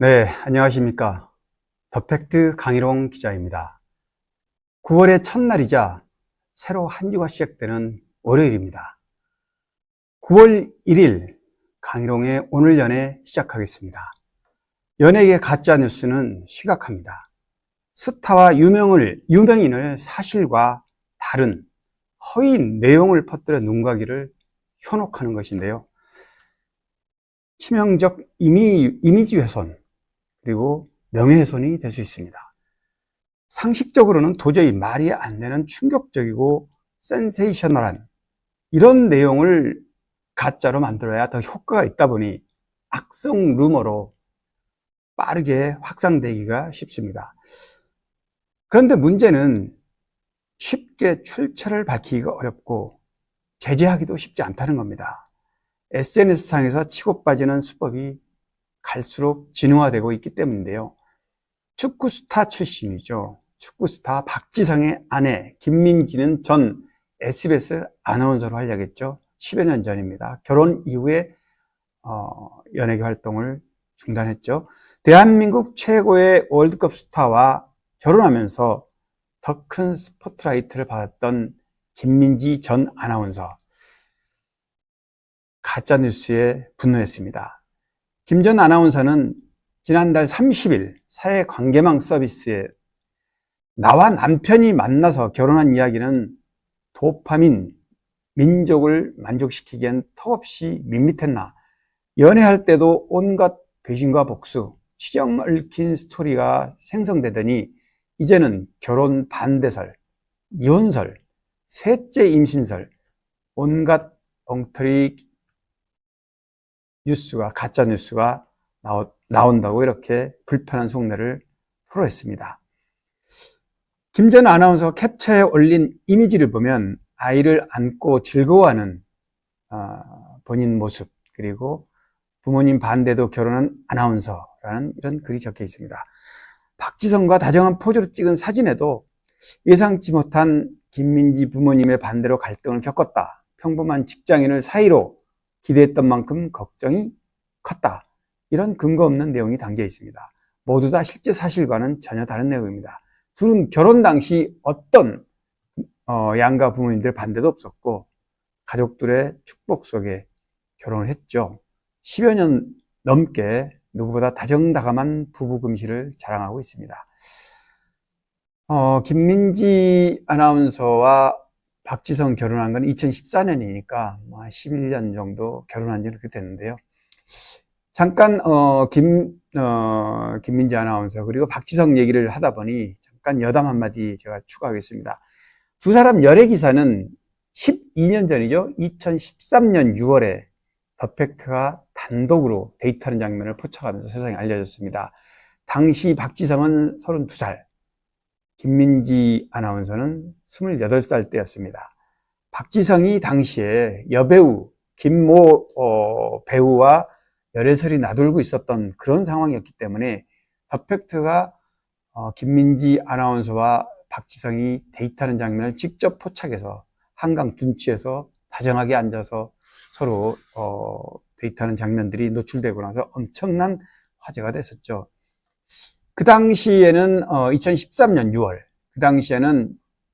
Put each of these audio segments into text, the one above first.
네, 안녕하십니까. 더팩트 강희롱 기자입니다. 9월의 첫날이자 새로 한 주가 시작되는 월요일입니다. 9월 1일 강희롱의 오늘 연애 시작하겠습니다. 연예계 가짜 뉴스는 심각합니다. 스타와 유명을, 유명인을 사실과 다른 허위 내용을 퍼뜨려 눈가기를 현혹하는 것인데요. 치명적 이미, 이미지 훼손, 그리고 명예훼손이 될 수 있습니다. 상식적으로는 도저히 말이 안 되는 충격적이고 센세이셔널한 이런 내용을 가짜로 만들어야 더 효과가 있다 보니 악성 루머로 빠르게 확산되기가 쉽습니다. 그런데 문제는 쉽게 출처를 밝히기가 어렵고 제재하기도 쉽지 않다는 겁니다. SNS상에서 치고 빠지는 수법이 갈수록 진화되고 있기 때문인데요. 축구 스타 출신이죠. 축구 스타 박지성의 아내 김민지는 전 SBS 아나운서로 활약했죠. 10여 년 전입니다. 결혼 이후에 어, 연예계 활동을 중단했죠. 대한민국 최고의 월드컵 스타와 결혼하면서 더 큰 스포트라이트를 받았던 김민지 전 아나운서. 가짜뉴스에 분노했습니다. 김전 아나운서는 지난달 30일 사회관계망 서비스에 나와 남편이 만나서 결혼한 이야기는 도파민, 민족을 만족시키기엔 턱없이 밋밋했나. 연애할 때도 온갖 배신과 복수, 치정 얽힌 스토리가 생성되더니 이제는 결혼 반대설, 이혼설, 셋째 임신설, 온갖 엉터리 뉴스가, 가짜 뉴스가 나온다고 이렇게 불편한 속내를 토로했습니다. 김전 아나운서 캡처에 올린 이미지를 보면 아이를 안고 즐거워하는 어, 본인 모습 그리고 부모님 반대도 결혼한 아나운서라는 이런 글이 적혀 있습니다. 박지성과 다정한 포즈로 찍은 사진에도 예상치 못한 김민지 부모님의 반대로 갈등을 겪었다. 평범한 직장인을 사이로 기대했던 만큼 걱정이 컸다. 이런 근거 없는 내용이 담겨 있습니다. 모두 다 실제 사실과는 전혀 다른 내용입니다. 둘은 결혼 당시 어떤 어, 양가 부모님들 반대도 없었고 가족들의 축복 속에 결혼을 했죠. 10여 년 넘게 누구보다 다정다감한 부부 금실을 자랑하고 있습니다. 어, 김민지 아나운서와 박지성 결혼한 건 2014년이니까 11년 정도 결혼한 지 그렇게 됐는데요. 잠깐 어, 김 어, 김민지 아나운서 그리고 박지성 얘기를 하다 보니 잠깐 여담 한마디 제가 추가하겠습니다. 두 사람 열애 기사는 12년 전이죠. 2013년 6월에 더 팩트가 단독으로 데이트하는 장면을 포착하면서 세상에 알려졌습니다. 당시 박지성은 32살, 김민지 아나운서는 28살 때였습니다. 박지성이 당시에 여배우 김모 어, 배우와 열애설이 나돌고 있었던 그런 상황이었기 때문에 더 팩트가 어, 김민지 아나운서와 박지성이 데이트하는 장면을 직접 포착해서 한강 둔치에서 다정하게 앉아서 서로 어, 데이트하는 장면들이 노출되고 나서 엄청난 화제가 됐었죠. 그 당시에는 어, 2013년 6월, 그 당시에는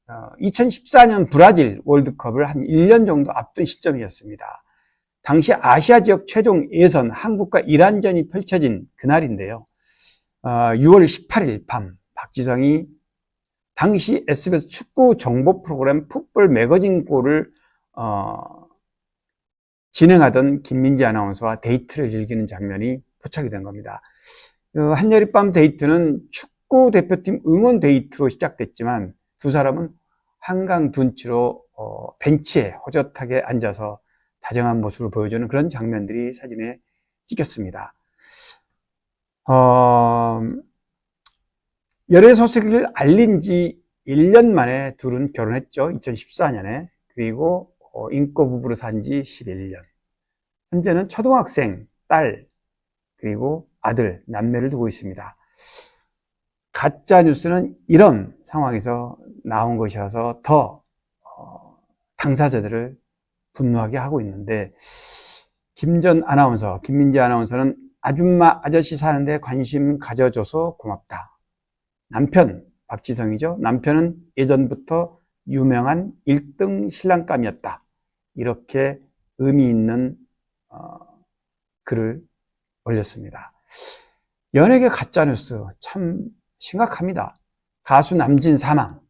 어, 2014년 브라질 월드컵을 한 1년 정도 앞둔 시점이었습니다. 당시 아시아 지역 최종 예선 한국과 이란전이 펼쳐진 그날인데요. 어, 6월 18일 밤 박지성이 당시 SBS 축구 정보 프로그램 풋볼 매거진 골을 어, 진행하던 김민지 아나운서와 데이트를 즐기는 장면이 포착이 된 겁니다. 어, 한여름밤 데이트는 축구 대표팀 응원 데이트로 시작됐지만 두 사람은 한강 둔치로 어, 벤치에 호젓하게 앉아서 다정한 모습을 보여주는 그런 장면들이 사진에 찍혔습니다. 어, 열애 소식을 알린 지 1년 만에 둘은 결혼했죠. 2014년에. 그리고 어, 인고 부부로 산 지 11년. 현재는 초등학생, 딸, 그리고 아들, 남매를 두고 있습니다. 가짜 뉴스는 이런 상황에서 나온 것이라서 더 어, 당사자들을 분노하게 하고 있는데 김 전 아나운서, 김민지 아나운서는 아줌마 아저씨 사는데 관심 가져줘서 고맙다. 남편 박지성이죠. 남편은 예전부터 유명한 1등 신랑감이었다. 이렇게 의미 있는 어, 글을 올렸습니다. 연예계 가짜뉴스 참 심각합니다. 가수 남진 사망,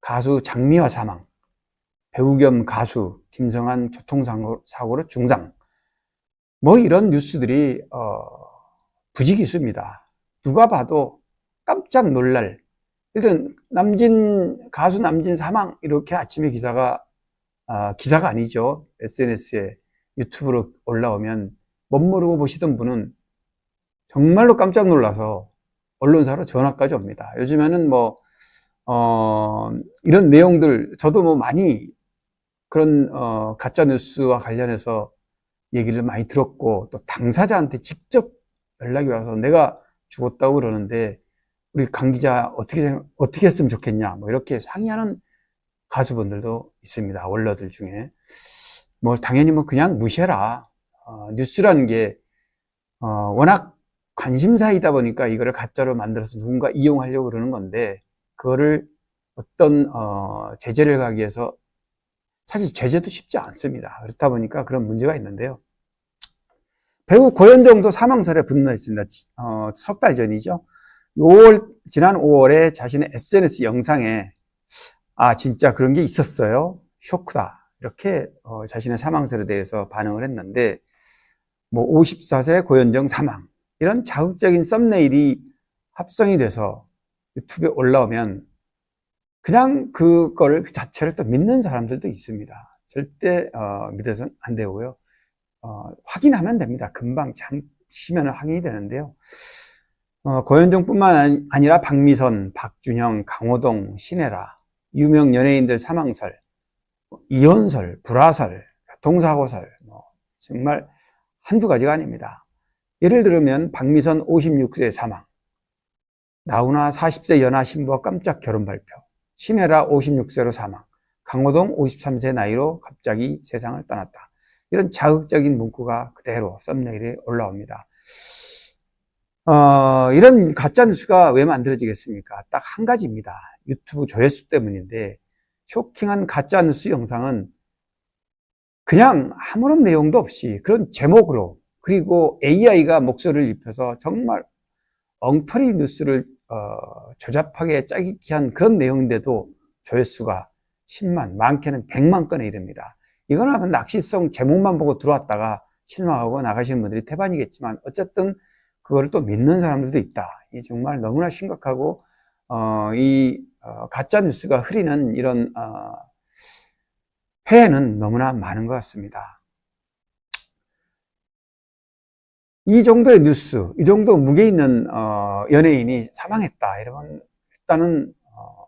가수 장미화 사망, 배우 겸 가수 김성한 교통사고로 중상. 뭐 이런 뉴스들이 어, 부직이 있습니다. 누가 봐도 깜짝 놀랄. 일단 남진 가수 남진 사망 이렇게 아침에 기사가 아, 기사가 아니죠. SNS에 유튜브로 올라오면 못 모르고 보시던 분은 정말로 깜짝 놀라서 언론사로 전화까지 옵니다. 요즘에는 뭐, 어, 이런 내용들, 저도 뭐 많이 그런, 어, 가짜뉴스와 관련해서 얘기를 많이 들었고, 또 당사자한테 직접 연락이 와서 내가 죽었다고 그러는데, 우리 강 기자 어떻게, 어떻게 했으면 좋겠냐, 뭐 이렇게 상의하는 가수분들도 있습니다. 원러들 중에. 뭐, 당연히 뭐 그냥 무시해라. 어, 뉴스라는 게, 어, 워낙 관심사이다 보니까 이거를 가짜로 만들어서 누군가 이용하려고 그러는 건데, 그거를 어떤, 어, 제재를 가기 위해서 사실 제재도 쉽지 않습니다. 그렇다 보니까 그런 문제가 있는데요. 배우 고현정도 사망설에 분노했습니다. 어, 석달 전이죠. 5월, 지난 5월에 자신의 SNS 영상에, 아, 진짜 그런 게 있었어요. 쇼크다. 이렇게 어, 자신의 사망설에 대해서 반응을 했는데, 뭐 54세 고현정 사망. 이런 자극적인 썸네일이 합성이 돼서 유튜브에 올라오면 그냥 그거를 그 자체를 또 믿는 사람들도 있습니다. 절대 어, 믿어서는 안 되고요. 어, 확인하면 됩니다. 금방 잠시면 확인이 되는데요. 어, 고현정뿐만 아니- 아니라 박미선, 박준영, 강호동, 신혜라, 유명 연예인들 사망설, 이혼설, 불화설, 교통사고설, 뭐 정말 한두 가지가 아닙니다. 예를 들면 박미선 56세 사망, 나훈아 40세 연하 신부와 깜짝 결혼 발표, 신혜라 56세로 사망, 강호동 53세 나이로 갑자기 세상을 떠났다. 이런 자극적인 문구가 그대로 썸네일에 올라옵니다. 어, 이런 가짜뉴스가 왜 만들어지겠습니까? 딱 한 가지입니다. 유튜브 조회수 때문인데, 쇼킹한 가짜뉴스 영상은 그냥 아무런 내용도 없이 그런 제목으로, 그리고 AI가 목소리를 입혀서 정말 엉터리 뉴스를 어, 조잡하게 짜기 한 그런 내용인데도 조회수가 10만, 많게는 100만 건에 이릅니다. 이거는 낚시성 제목만 보고 들어왔다가 실망하고 나가시는 분들이 태반이겠지만 어쨌든 그거를 또 믿는 사람들도 있다. 이 정말 너무나 심각하고 어, 이 어, 가짜 뉴스가 흐리는 이런 어, 폐 해는 너무나 많은 것 같습니다. 이 정도의 뉴스, 이 정도 무게 있는 어, 연예인이 사망했다. 이러면 일단은 어,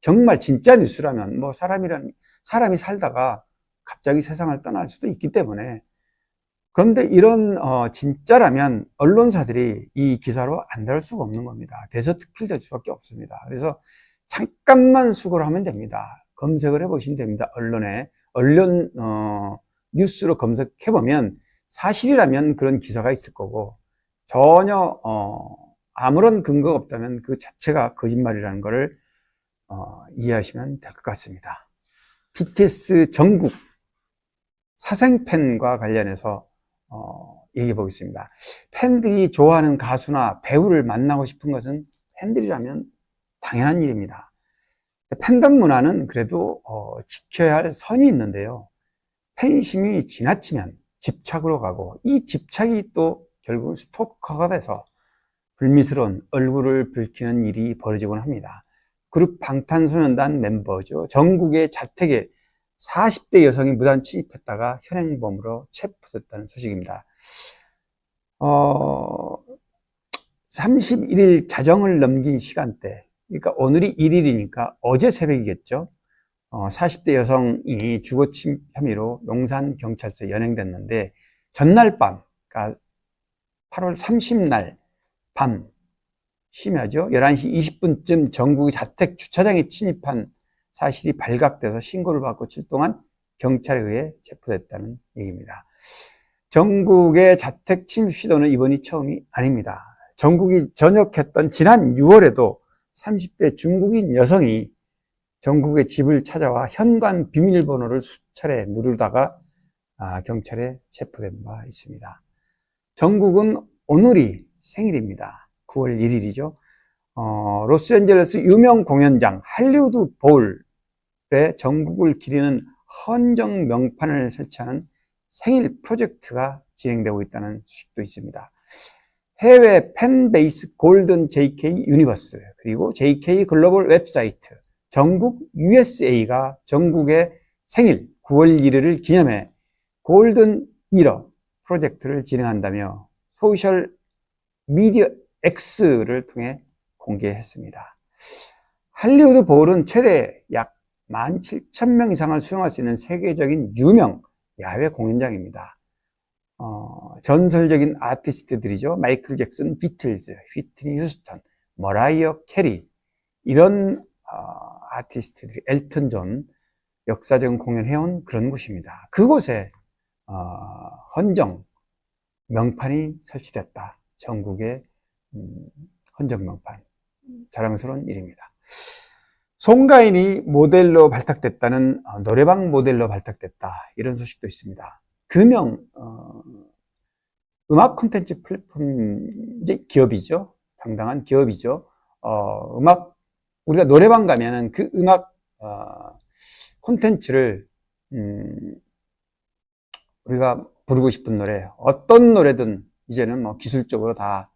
정말 진짜 뉴스라면 뭐 사람이란 사람이 살다가 갑자기 세상을 떠날 수도 있기 때문에 그런데 이런 어, 진짜라면 언론사들이 이 기사로 안 다룰 수가 없는 겁니다. 대서특필될 수밖에 없습니다. 그래서 잠깐만 수고를 하면 됩니다. 검색을 해보시면 됩니다. 언론에 언론 어, 뉴스로 검색해 보면 사실이라면 그런 기사가 있을 거고 전혀 어, 아무런 근거가 없다면 그 자체가 거짓말이라는 것을 어, 이해하시면 될 것 같습니다. BTS 전국 사생팬과 관련해서 어, 얘기해 보겠습니다. 팬들이 좋아하는 가수나 배우를 만나고 싶은 것은 팬들이라면 당연한 일입니다. 팬덤 문화는 그래도 어, 지켜야 할 선이 있는데요. 팬심이 지나치면 집착으로 가고 이 집착이 또 결국 스토커가 돼서 불미스러운 얼굴을 붉히는 일이 벌어지곤 합니다. 그룹 방탄소년단 멤버죠. 전국의 자택에 40대 여성이 무단 침입했다가 현행범으로 체포됐다는 소식입니다. 어, 31일 자정을 넘긴 시간대, 그러니까 오늘이 1일이니까 어제 새벽이겠죠. 어, 40대 여성이 주거 침입 혐의로 용산 경찰서에 연행됐는데 전날 밤, 그러니까 8월 30날 밤 심야죠. 11시 20분쯤 전국의 자택 주차장에 침입한 사실이 발각돼서 신고를 받고 출동한 경찰에 의해 체포됐다는 얘기입니다. 전국의 자택 침입 시도는 이번이 처음이 아닙니다. 전국이 전역했던 지난 6월에도 30대 중국인 여성이 전국의 집을 찾아와 현관 비밀번호를 수차례 누르다가 아, 경찰에 체포된 바 있습니다. 전국은 오늘이 생일입니다. 9월 1일이죠. 어, 로스앤젤레스 유명 공연장 할리우드 볼에 전국을 기리는 헌정 명판을 설치하는 생일 프로젝트가 진행되고 있다는 소식도 있습니다. 해외 팬베이스 골든 JK 유니버스 그리고 JK 글로벌 웹사이트 전국 USA가 전국의 생일 9월 1일을 기념해 골든 1어 프로젝트를 진행한다며 소셜 미디어 X를 통해 공개했습니다. 할리우드 볼은 최대 약 17,000명 이상을 수용할 수 있는 세계적인 유명 야외 공연장입니다. 어, 전설적인 아티스트들이죠. 마이클 잭슨, 비틀즈, 휘트니 휴스턴, 머라이어 캐리 이런 어, 아티스트들이 엘튼 존 역사적인 공연해온 그런 곳입니다. 그곳에 어, 헌정 명판이 설치됐다. 전국의 음, 헌정 명판 자랑스러운 일입니다. 송가인이 모델로 발탁됐다는 어, 노래방 모델로 발탁됐다 이런 소식도 있습니다. 금영 어, 음악 콘텐츠 플랫폼 이제 기업이죠. 당당한 기업이죠. 어, 음악 우리가 노래방 가면은 그 음악 어, 콘텐츠를 음, 우리가 부르고 싶은 노래 어떤 노래든 이제는 뭐 기술적으로 다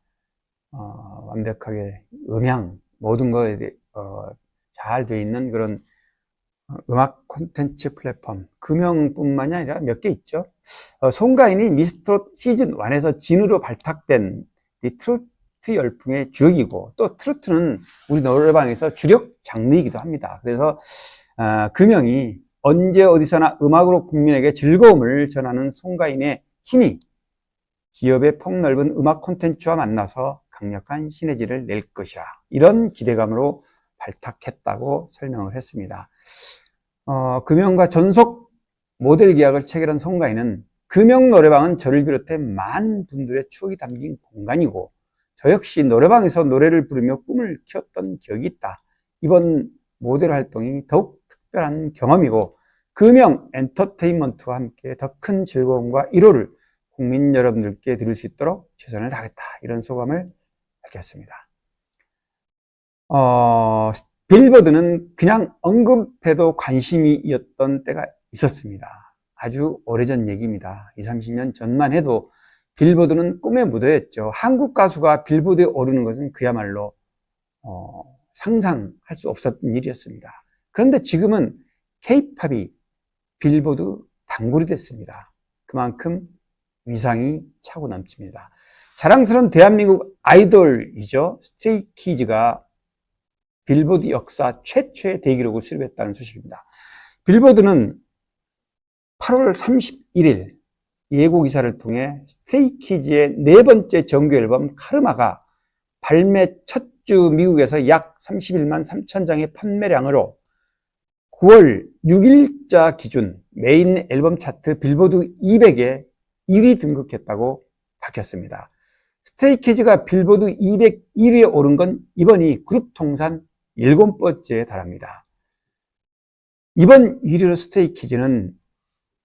어, 완벽하게 음향 모든 거에 어, 잘 돼 있는 그런 음악 콘텐츠 플랫폼 금형뿐만이 아니라 몇 개 있죠. 어, 송가인이 미스트롯 시즌 1에서 진으로 발탁된 이 트로트 열풍의 주역이고 또 트로트는 우리 노래방에서 주력 장르이기도 합니다. 그래서 어, 금형이 언제 어디서나 음악으로 국민에게 즐거움을 전하는 송가인의 힘이 기업의 폭넓은 음악 콘텐츠와 만나서 강력한 시너지를 낼 것이라 이런 기대감으로 발탁했다고 설명을 했습니다. 어, 금영과 전속 모델 계약을 체결한 송가인은 금영 노래방은 저를 비롯해 많은 분들의 추억이 담긴 공간이고 저 역시 노래방에서 노래를 부르며 꿈을 키웠던 기억이 있다. 이번 모델 활동이 더욱 특별한 경험이고 금영 엔터테인먼트와 함께 더 큰 즐거움과 1호를 국민 여러분들께 드릴 수 있도록 최선을 다하겠다. 이런 소감을 밝혔습니다. 어, 빌보드는 그냥 언급해도 관심이었던 때가 있었습니다. 아주 오래전 얘기입니다. 20, 30년 전만 해도 빌보드는 꿈의 무대였죠. 한국 가수가 빌보드에 오르는 것은 그야말로 어, 상상할 수 없었던 일이었습니다. 그런데 지금은 케이팝이 빌보드 단골이 됐습니다. 그만큼 위상이 차고 넘칩니다. 자랑스러운 대한민국 아이돌이죠. 스테이키즈가 빌보드 역사 최초의 대기록을 수립했다는 소식입니다. 빌보드는 8월 31일 예고 기사를 통해 스테이키즈의 네 번째 정규 앨범 카르마가 발매 첫 주 미국에서 약 31만 3천 장의 판매량으로 9월 6일자 기준 메인 앨범 차트 빌보드 200에 1위 등극했다고 밝혔습니다. 스테이키즈가 빌보드 201위에 오른 건 이번이 그룹 통산 일곱 번째에 달합니다. 이번 1위로 스테이키즈는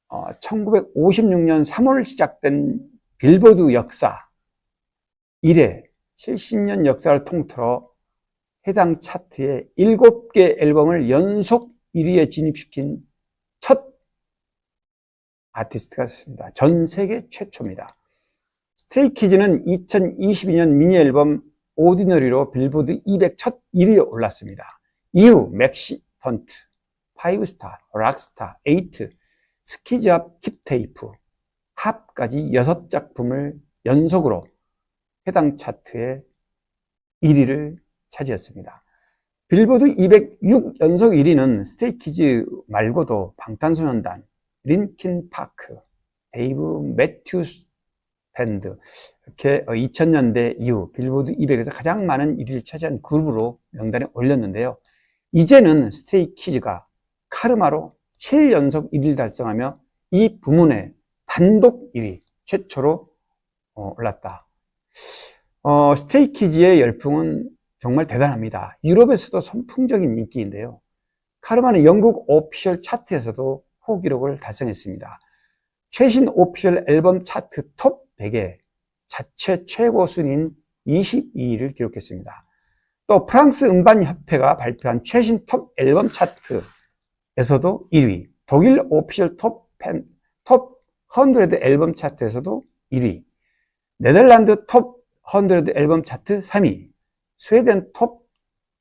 1956년 3월 시작된 빌보드 역사 이래 70년 역사를 통틀어 해당 차트에 7개 앨범을 연속 1위에 진입시킨 첫 아티스트가 있습니다. 전 세계 최초입니다. 스테이키즈는 2022년 미니 앨범 오디너리로 빌보드 200 첫 1위에 올랐습니다. 이후 맥시턴트, 파이브스타, 락스타, 에이트, 스키즈업 힙테이프, 합까지 6작품을 연속으로 해당 차트에 1위를 차지했습니다. 빌보드 206 연속 1위는 스테이키즈 말고도 방탄소년단, 린킨 파크, 데이브 매튜스 밴드 이렇게 2000년대 이후 빌보드 200에서 가장 많은 1위를 차지한 그룹으로 명단에 올렸는데요. 이제는 스테이키즈가 카르마로 7연속 1위를 달성하며 이 부문의 단독 1위, 최초로 어, 올랐다. 어, 스테이키즈의 열풍은 정말 대단합니다. 유럽에서도 선풍적인 인기인데요. 카르마는 영국 오피셜 차트에서도 호기록을 달성했습니다. 최신 오피셜 앨범 차트 톱 100에 자체 최고 순위인 22위를 기록했습니다. 또 프랑스 음반협회가 발표한 최신 톱 앨범 차트에서도 1위, 독일 오피셜 톱, 펜, 톱100 앨범 차트에서도 1위, 네덜란드 톱 100 앨범 차트 3위, 스웨덴 톱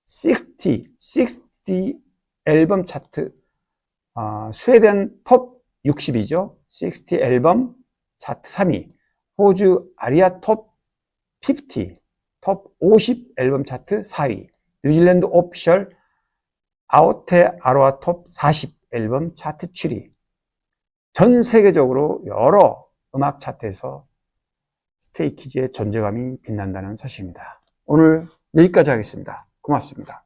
60, 60 앨범 차트, 어, 스웨덴 톱 60이죠. 60 앨범 차트 3위, 호주 아리아 톱 50, 톱 50 앨범 차트 4위, 뉴질랜드 오피셜 아우테 아로아 톱 40 앨범 차트 7위. 전 세계적으로 여러 음악 차트에서 스테이키즈의 존재감이 빛난다는 사실입니다. 오늘 여기까지 하겠습니다. 고맙습니다.